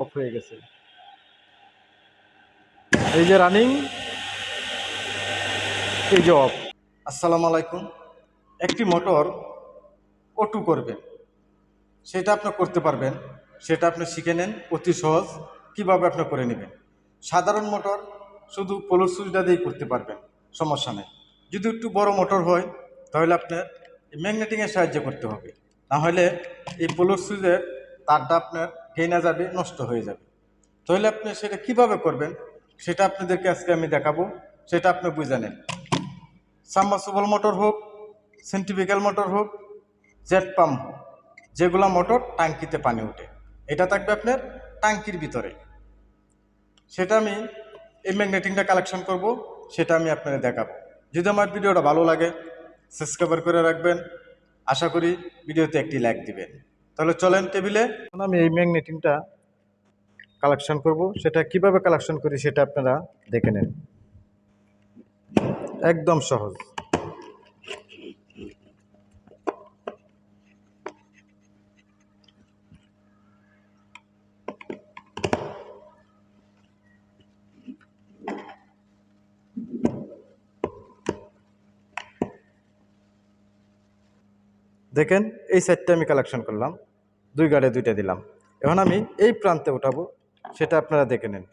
Of হয়ে গেছে। এই যে রানিং এই যে অফ আসসালামু আলাইকুম। একটি মোটর অটু করবেন। সেটা আপনি করতে পারবেন। সেটা আপনি শিখে নেন অতি সহজ। কীভাবে আপনি করে নেবেন? সাধারণ মোটর শুধু পোলোর সুইচটা দিয়েই করতে পারবেন। সমস্যা নেই। যদি একটু বড় মোটর হয়, তাহলে আপনার ম্যাগনেটিংয়ের সাহায্য করতে হবে। না হলে এই পোলোর সুইচের তারটা আপনার গেনা যাবে, নষ্ট হয়ে যাবে। তাহলে আপনি সেটা কীভাবে করবেন? সেটা আপনাদেরকে আজকে আমি দেখাবো, সেটা আপনি বুঝে নেন। সাবমার্সিবল মোটর হোক সেন্টিফিক্যাল মোটর হোক, জেট পাম্প হোক, যেগুলো মোটর টাঙ্কিতে পানি ওঠে। এটা থাকবে আপনার টাঙ্কির ভিতরে। সেটা আমি এই ম্যাগনেটিংটা কালেকশন করব, সেটা আমি আপনাদের দেখাবো। যদি আমার ভিডিওটা ভালো লাগে সাবস্ক্রাইবার করে রাখবেন। আশা করি ভিডিওতে একটি লাইক দিবেন। তাহলে চলেন টেবিলে। আমি এই ম্যাগনেটিংটা কালেকশন করব। সেটা কীভাবে কালেকশন করি সেটা আপনারা দেখে নেন। একদম সহজ। দেখেন এই সাইডটা আমি কালেকশন করলাম। দুই গাড়ে দুইটা দিলাম। এখন আমি এই প্রান্তে উঠাবো, সেটা আপনারা দেখে নেন।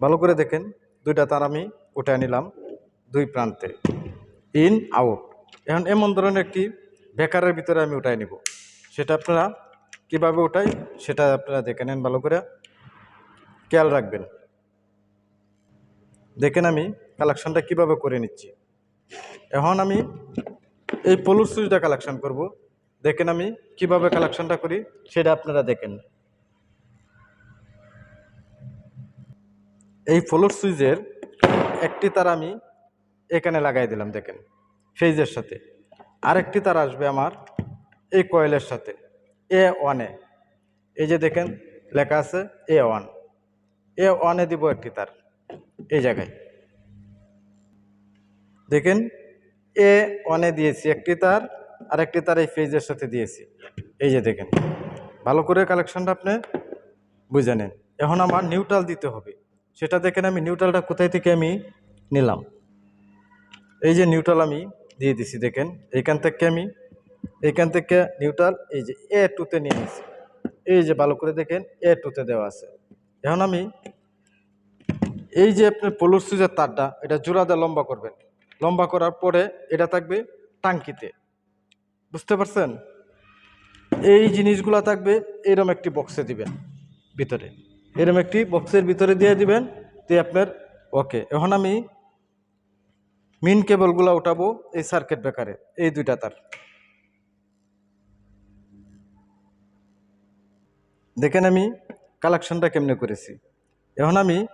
ভালো করে দেখেন, দুইটা তার আমি উঠে নিলাম দুই প্রান্তে। ইন আউট এখন এমন ধরনের একটি বেকারের ভিতরে আমি উঠাই নিব। সেটা আপনারা কীভাবে উঠাই, সেটা আপনারা দেখে নেন ভালো করে। খেয়াল রাখবেন। দেখেন আমি কালেকশনটা কীভাবে করে নিচ্ছি। এখন আমি এই পলুর সুইচটা কালেকশন করব। দেখেন আমি কীভাবে কালেকশনটা করি, সেটা আপনারা দেখেন। এই ফ্লোর সুইচের একটি তার আমি এখানে লাগাই দিলাম, দেখেন, ফেজের সাথে। আরেকটি তার আসবে আমার এই কয়েলের সাথে এ। ওয়ানে এই যে দেখেন, লেখা আছে এ ওয়ান এ ওয়ানে দিব একটি তার। এই জায়গায়। দেখেন, এ ওয়ানে দিয়েছি, একটি তার আর একটি তার এই ফেজের সাথে দিয়েছি। এই যে দেখেন, ভালো করে কালেকশনটা আপনি বুঝে নেন। এখন আমার নিউট্রাল দিতে হবে। সেটা দেখেন আমি নিউট্রালটা কোথায় থেকে আমি নিলাম। এই যে নিউট্রাল আমি দিয়ে দিছি, দেখেন, এইখান থেকে আমি, এইখান থেকে নিউট্রাল এই যে এ টুতে নিয়ে নিছি। এই যে ভালো করে দেখেন এ টুতে দেওয়া আছে। এখন আমি এই যে আপনার পলুর সুইচের তারটা, এটা জোড়া দিয়ে লম্বা করবেন। লম্বা করার পরে এটা থাকবে টাঙ্কিতে। বুঝতে পারছেন? এই জিনিসগুলো থাকবে এরম একটি বক্সে দিবেন ভিতরে। এরম একটি বক্সের ভিতরে দিয়ে দিবেন, দিয়ে আপনার, ওকে, এখন আমি মিন কেবলগুলো উঠাবো এই সার্কিট ব্রেকারে এই দুইটা তার। দেখেন আমি কালেকশনটা কেমনে করেছি। এখন আমি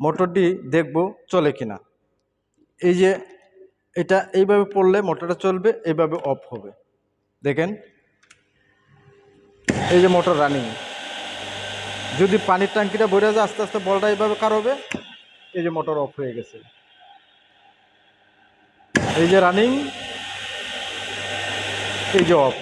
মোটরটি দেখব চলে কিনা। এই যে এটা এইভাবে পড়লে মোটরটা চলবে, এইভাবে অফ হবে। দেখেন, এই যে মোটর রানিং যদি পানির ট্যাঙ্কিটা ভরে যায়, আস্তে আস্তে বলটা এইভাবে কার হবে? এই যে মোটর অফ হয়ে গেছে। এই যে রানিং এই যে অফ